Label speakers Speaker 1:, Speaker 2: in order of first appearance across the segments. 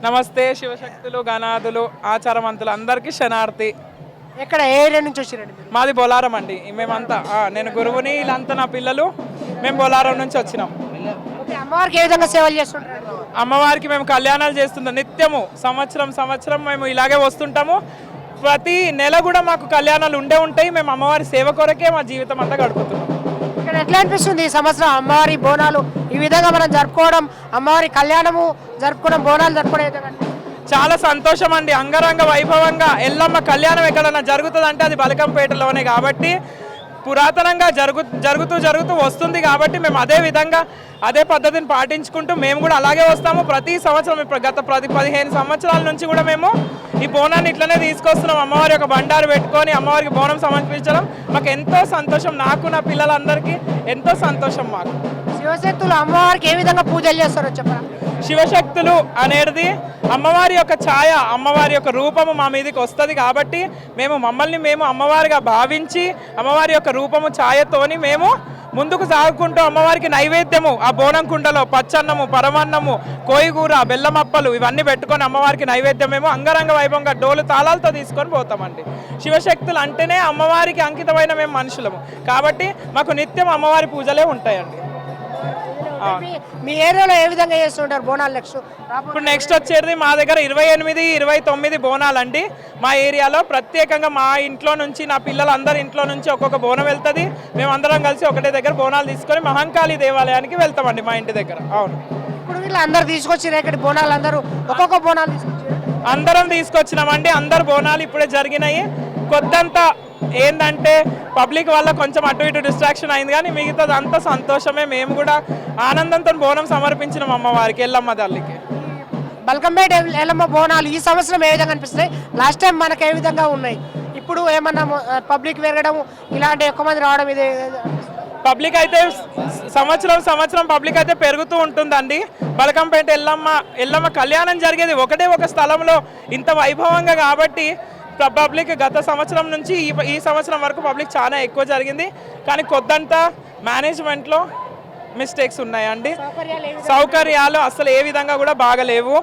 Speaker 1: నమస్తే శివశక్తులు గణాదులు ఆచారవంతులు అందరికీ శనార్థి
Speaker 2: ఎక్కడ ఏ ఏరియా నుంచి వచ్చిరండి
Speaker 1: మాది బొలారం అండి. మేమంతా ఆ, నేను గురువుని వీళ్ళంతా నా పిల్లలు మేము బొలారం నుంచి వచ్చినాం.
Speaker 2: ఓకే అమ్మవారికి ఏ విధంగా సేవలు చేస్తుంటారు?
Speaker 1: అమ్మవారికి మేము కళ్యాణాలు చేస్తుంటాం. నిత్యము సంవత్సరం సంవత్సరం మేము ఇలాగే వస్తుంటాము. ప్రతి నెల కూడా మాకు కళ్యాణాలు ఉండే ఉంటాయి. మేము అమ్మవారి సేవ కొరకే మా జీవితం అంతా గడుపుతున్నాం.
Speaker 2: ఎట్లా అనిపిస్తుంది ఈ సంవత్సరం అమ్మవారి బోనాలు? ఈ విధంగా మనం జరుపుకోవడం అమ్మవారి కళ్యాణము జరుపుకోవడం బోనాలు జరుపుకోవడం
Speaker 1: చాలా సంతోషం అండి. అంగరంగ వైభవంగా ఎల్లమ్మ కళ్యాణం ఎక్కడన్నా జరుగుతుందంటే అది బలకంపేటలోనే కాబట్టి పురాతనంగా జరుగు జరుగుతూ జరుగుతూ వస్తుంది కాబట్టి మేము అదే విధంగా అదే పద్ధతిని పాటించుకుంటూ మేము కూడా అలాగే వస్తాము. ప్రతి సంవత్సరం గత ప్రతి పదిహేను సంవత్సరాల నుంచి కూడా మేము ఈ బోనాన్ని ఇట్లనే తీసుకొస్తున్నాం. అమ్మవారి యొక్క బండారు పెట్టుకొని అమ్మవారికి బోనం సమర్పించడం మాకు ఎంతో సంతోషం. నాకు నా పిల్లలందరికీ ఎంతో సంతోషం మాకు.
Speaker 2: శివశక్తులు అమ్మవారికి ఏ విధంగా పూజలు చేస్తారో చెప్పరా?
Speaker 1: శివశక్తులు అనేది అమ్మవారి యొక్క ఛాయ అమ్మవారి యొక్క రూపము మా మీదకి వస్తుంది కాబట్టి మేము మమ్మల్ని మేము అమ్మవారిగా భావించి అమ్మవారి యొక్క రూపము ఛాయతోని మేము ముందుకు సాగుకుంటూ అమ్మవారికి నైవేద్యము ఆ బోనం కుండలో పచ్చన్నము పరమన్నము కోయిగూర బెల్లమప్పలు ఇవన్నీ పెట్టుకొని అమ్మవారికి నైవేద్యం మేము అంగరంగ వైభవంగా డోలు తాళాలతో తీసుకొని పోతామండి. శివశక్తులు అంటేనే అమ్మవారికి అంకితమైన మేము మనుషులము. కాబట్టి మాకు నిత్యం అమ్మవారి పూజలే ఉంటాయండి.
Speaker 2: మీ- మీ ఏరియాలో ఏ విధంగా చేస్తుంటారు బోనాలు నెక్స్ట్?
Speaker 1: ఇప్పుడు నెక్స్ట్ వచ్చేది మా దగ్గర ఇరవై ఎనిమిది ఇరవై తొమ్మిది బోనాలండి. మా ఏరియాలో ప్రత్యేకంగా మా ఇంట్లో నుంచి నా పిల్లలందరి ఇంట్లో నుంచి ఒక్కొక్క బోనం వెళ్తుంది. మేము అందరం కలిసి ఒకటే దగ్గర బోనాలు తీసుకొని మహంకాళి దేవాలయానికి వెళ్తామండి మా ఇంటి దగ్గర. అవును.
Speaker 2: ఇప్పుడు వీళ్ళు అందరు తీసుకొచ్చి ఇక్కడ బోనాలు? అందరూ ఒక్కొక్క బోనాలు తీసుకొచ్చారు
Speaker 1: అందరం తీసుకొచ్చినామండి. అందరు బోనాలు ఇప్పుడే జరిగినాయి. కొద్దంత ఏంటంటే పబ్లిక్ వల్ల కొంచెం అటు ఇటు డిస్ట్రాక్షన్ అయింది కానీ మిగతాది అంతా సంతోషమే. మేము కూడా ఆనందంతో బోనం సమర్పించినాం అమ్మవారికి ఎల్లమ్మ తల్లికి.
Speaker 2: బల్కంపేట ఎల్లమ్మ బోనాలు ఈ సంవత్సరం ఏ విధంగా అనిపిస్తాయి లాస్ట్ టైం మనకు ఏ విధంగా ఉన్నాయి? ఇప్పుడు ఏమన్నా పబ్లిక్ పెరగడం ఇలాంటి ఎక్కువ మంది రావడం ఇది
Speaker 1: పబ్లిక్ అయితే సంవత్సరం సంవత్సరం పబ్లిక్ అయితే పెరుగుతూ ఉంటుందండి. బలకంపేట ఎల్లమ్మ ఎల్లమ్మ కళ్యాణం జరిగేది ఒకటే ఒక స్థలంలో ఇంత వైభవంగా కాబట్టి పబ్లిక్ గత సంవత్సరం నుంచి ఈ ఈ సంవత్సరం వరకు పబ్లిక్ చాలా ఎక్కువ జరిగింది. కానీ కొద్దంత మేనేజ్మెంట్లో మిస్టేక్స్ ఉన్నాయండి.
Speaker 2: సౌకర్యాలు
Speaker 1: అసలు ఏ విధంగా కూడా బాగలేవు.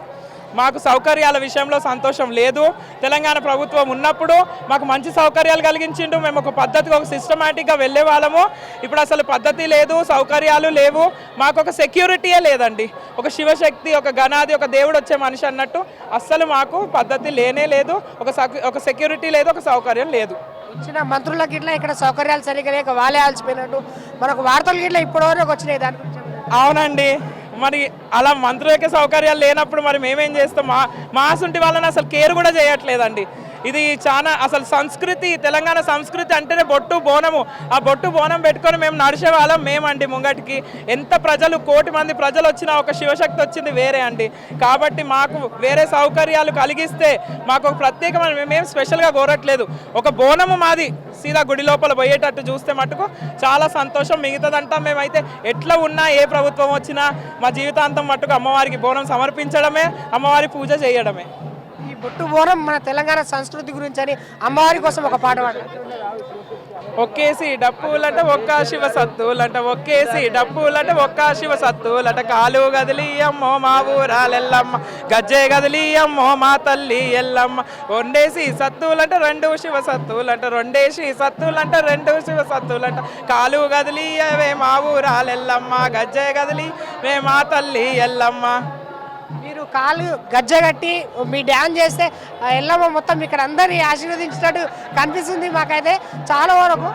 Speaker 1: మాకు సౌకర్యాల విషయంలో సంతోషం లేదు. తెలంగాణ ప్రభుత్వం ఉన్నప్పుడు మాకు మంచి సౌకర్యాలు కలిగించిండు. మేము ఒక పద్ధతిగా ఒక సిస్టమేటిక్గా వెళ్ళే వాళ్ళము. ఇప్పుడు అసలు పద్ధతి లేదు సౌకర్యాలు లేవు. మాకు ఒక సెక్యూరిటీయే లేదండి. ఒక శివశక్తి ఒక గణాది ఒక దేవుడు వచ్చే మనిషి అన్నట్టు అస్సలు మాకు పద్ధతి లేనే లేదు. ఒక ఒక సెక్యూరిటీ లేదు ఒక సౌకర్యం లేదు.
Speaker 2: వచ్చిన మంత్రులకు ఇట్లా ఇక్కడ సౌకర్యాలు సరిగ్గా లేక వాళ్ళే ఆల్చిపోయినట్టు మనకు వార్తలు గిట్లా ఇప్పటి వరకు వచ్చినాయి దాని గురించి?
Speaker 1: అవునండి. మరి అలా మంత్రులకే సౌకర్యాలు లేనప్పుడు మరి మేమేం చేస్తాం? మా మాసుంటి వాళ్ళని అసలు కేర్ కూడా చేయట్లేదండి. ఇది చాలా అసలు సంస్కృతి తెలంగాణ సంస్కృతి అంటేనే బొట్టు బోనము. ఆ బొట్టు బోనం పెట్టుకొని మేము నడిచే వాళ్ళం మేమండి ముంగటికి. ఎంత ప్రజలు కోటి మంది ప్రజలు వచ్చినా ఒక శివశక్తి వచ్చింది వేరే అండి. కాబట్టి మాకు వేరే సౌకర్యాలు కలిగిస్తే మాకు ఒక ప్రత్యేకమైన మేమేం స్పెషల్గా కోరట్లేదు. ఒక బోనము మాది సీదా గుడి లోపల పోయేటట్టు చూస్తే మటుకు చాలా సంతోషం మిగతాదంతా మేమైతే. ఎట్లా ఉన్నా ఏ ప్రభుత్వం వచ్చినా మా జీవితాంతం మట్టుకు అమ్మవారికి బోనం సమర్పించడమే అమ్మవారి పూజ చేయడమే.
Speaker 2: ఈ మన తెలంగాణ సంస్కృతి గురించి అని అమ్మవారి కోసం ఒక పాట పాడారు.
Speaker 1: ఒక్కేసి డప్పులంట ఒక్క శివ సత్తులంట ఒక్కేసి డప్పులంట ఒక్క శివ సత్తులంట. కాలు గదిలి అమ్మో మా ఊరాలెల్లమ్మ గజ్జే గదిలి అమ్మో మా తల్లి ఎల్లమ్మ. వండేసి సత్తులంట రెండు శివ సత్తులంట రెండేసి సత్తులంట రెండు శివ సత్తులంట. కాలు గదిలి అవే మా ఊరాలెల్లమ్మ గజ్జే గదిలి మే మా తల్లి ఎల్లమ్మ.
Speaker 2: మీరు కాలు గజ్జగట్టి మీ డ్యాన్స్ చేస్తే ఎల్లమ్మ మొత్తం ఇక్కడ అందరినీ ఆశీర్వదించినట్టు కనిపిస్తుంది మాకైతే. చాలా వరకు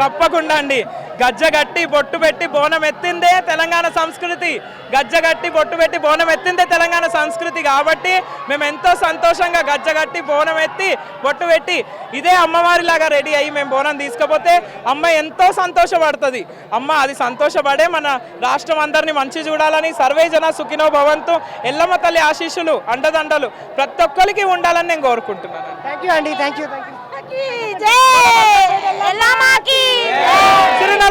Speaker 1: తప్పకుండా అండి. గజ్జగట్టి బొట్టు పెట్టి బోనం ఎత్తిందే తెలంగాణ సంస్కృతి. గజ్జగట్టి బొట్టు పెట్టి బోనం ఎత్తిందే తెలంగాణ సంస్కృతి కాబట్టి మేము ఎంతో సంతోషంగా గజ్జగట్టి బోనం ఎత్తి బొట్టు పెట్టి ఇదే అమ్మవారిలాగా రెడీ అయ్యి మేము బోనం తీసుకపోతే అమ్మ ఎంతో సంతోషపడుతుంది. అమ్మ అది సంతోషపడే మన రాష్ట్రం అందరినీ మంచి చూడాలని సర్వే జన సుఖినో భవంతు ఎల్లమ్మ తల్లి ఆశీస్సులు అండదండలు ప్రతి ఒక్కరికి ఉండాలని నేను కోరుకుంటున్నాను
Speaker 2: థ్యాంక్ యూ అండి. Thank you thank you
Speaker 1: Hey, ¡Sí! ¡En.